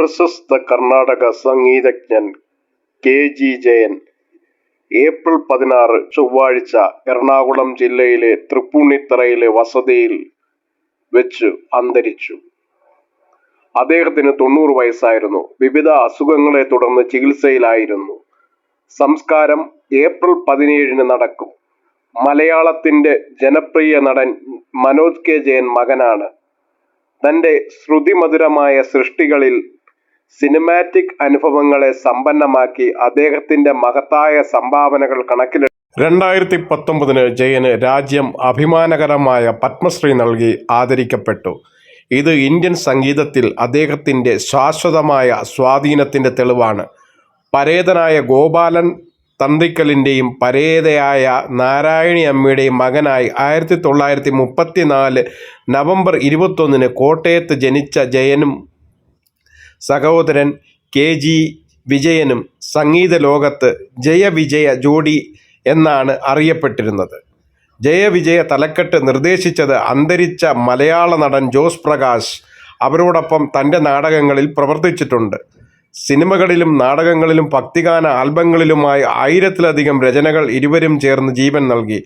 പ്രശസ്ത കർണാടക സംഗീതജ്ഞൻ K G Jayan April പതിനാറ് ചൊവ്വാഴ്ച എറണാകുളം ജില്ലയിലെ തൃപ്പൂണിത്തറയിലെ വസതിയിൽ വെച്ച് അന്തരിച്ചു. അദ്ദേഹത്തിന് തൊണ്ണൂറ് വയസ്സായിരുന്നു. വിവിധ അസുഖങ്ങളെ തുടർന്ന് ചികിത്സയിലായിരുന്നു. സംസ്കാരം ഏപ്രിൽ പതിനേഴിന് നടക്കും. മലയാളത്തിന്റെ ജനപ്രിയ നടൻ മനോജ് കെ ജയൻ മകനാണ്. തന്റെ ശ്രുതിമധുരമായ സൃഷ്ടികളിൽ സിനിമാറ്റിക് അനുഭവങ്ങളെ സമ്പന്നമാക്കി അദ്ദേഹത്തിന്റെ മഹത്തായ സംഭാവനകൾ കണക്കിലെടുത്ത് രണ്ടായിരത്തി പത്തൊമ്പതിന് ജയന് രാജ്യം അഭിമാനകരമായ പത്മശ്രീ നൽകി ആദരിക്കപ്പെട്ടു. ഇത് ഇന്ത്യൻ സംഗീതത്തിൽ അദ്ദേഹത്തിന്റെ ശാശ്വതമായ സ്വാധീനത്തിന്റെ തെളിവാണ്. പരേതനായ ഗോപാലൻ തന്തിക്കലിന്റെയും പരേതയായ നാരായണി അമ്മയുടെയും മകനായി ആയിരത്തി തൊള്ളായിരത്തി മുപ്പത്തിനാല് നവംബർ ഇരുപത്തൊന്നിന് കോട്ടയത്ത് ജനിച്ച ജയനും സഹോദരൻ കെ ജി വിജയനും സംഗീത ലോകത്ത് ജയവിജയ ജോഡി എന്നാണ് അറിയപ്പെട്ടിരുന്നത്. ജയവിജയ തലക്കെട്ട് നിർദ്ദേശിച്ചത് അന്തരിച്ച മലയാള നടൻ ജോസ് പ്രകാശ് അവരോടൊപ്പം തന്റെ നാടകങ്ങളിൽ പ്രവർത്തിച്ചിട്ടുണ്ട്. സിനിമകളിലും നാടകങ്ങളിലും ഭക്തിഗാന ആൽബങ്ങളിലുമായി ആയിരത്തിലധികം രചനകൾ ഇരുവരും ചേർന്ന് ജീവൻ നൽകി.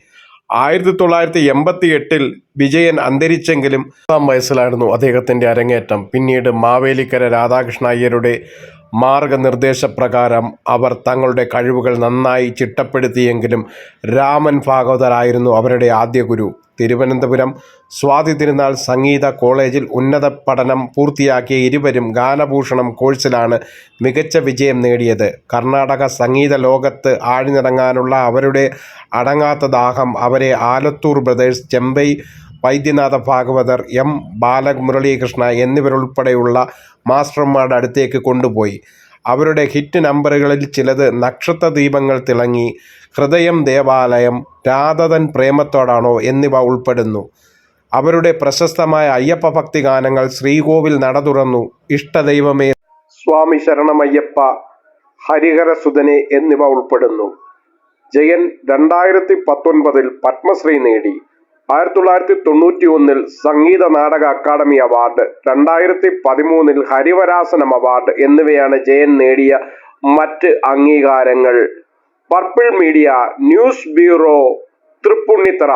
ആയിരത്തി തൊള്ളായിരത്തി എൺപത്തി എട്ടിൽ വിജയൻ അന്തരിച്ചെങ്കിലും പത്താം വയസ്സിലായിരുന്നു അദ്ദേഹത്തിന്റെ അരങ്ങേറ്റം. പിന്നീട് മാവേലിക്കര രാധാകൃഷ്ണ അയ്യരുടെ മാർഗനിർദ്ദേശപ്രകാരം അവർ തങ്ങളുടെ കഴിവുകൾ നന്നായി ചിട്ടപ്പെടുത്തിയെങ്കിലും രാമൻ ഭാഗവതരായിരുന്നു അവരുടെ ആദ്യ ഗുരു. തിരുവനന്തപുരം സ്വാതി തിരുനാൾ സംഗീത കോളേജിൽ ഉന്നത പഠനം പൂർത്തിയാക്കിയ ഇരുവരും ഗാനഭൂഷണം കോഴ്സിലാണ് മികച്ച വിജയം നേടിയത്. കർണാടക സംഗീത ലോകത്ത് ആഴ്ന്നിറങ്ങാനുള്ള അവരുടെ അടങ്ങാത്ത ദാഹം അവരെ ആലത്തൂർ ബ്രദേഴ്സ്, ചെമ്പൈ വൈദ്യനാഥ ഭാഗവതർ, എം. ബാലമുരളീകൃഷ്ണ എന്നിവരുൾപ്പെടെയുള്ള മാസ്റ്റർമാരുടെ അടുത്തേക്ക് കൊണ്ടുപോയി. അവരുടെ ഹിറ്റ് നമ്പറുകളിൽ ചിലത് നക്ഷത്ര ദീപങ്ങൾ തിളങ്ങി, ഹൃദയം ദേവാലയം, രാധതൻ പ്രേമത്തോടാണോ എന്നിവ ഉൾപ്പെടുന്നു. അവരുടെ പ്രശസ്തമായ അയ്യപ്പ ഭക്തി ഗാനങ്ങൾ ശ്രീകോവിൽ നട തുറന്നു, ഇഷ്ടദൈവമേ സ്വാമി ശരണമയ്യപ്പ, ഹരിഹരസുതനേ എന്നിവ ഉൾപ്പെടുന്നു. ജയൻ രണ്ടായിരത്തി പത്തൊൻപതിൽ പത്മശ്രീ നേടി. ആയിരത്തി തൊള്ളായിരത്തി തൊണ്ണൂറ്റി ഒന്നിൽ സംഗീത നാടക അക്കാദമി അവാർഡ്, രണ്ടായിരത്തി പതിമൂന്നിൽ ഹരിവരാസനം അവാർഡ് എന്നിവയാണ് ജയൻ നേടിയ മറ്റ് അംഗീകാരങ്ങൾ. Purple media news bureau, Tripunithura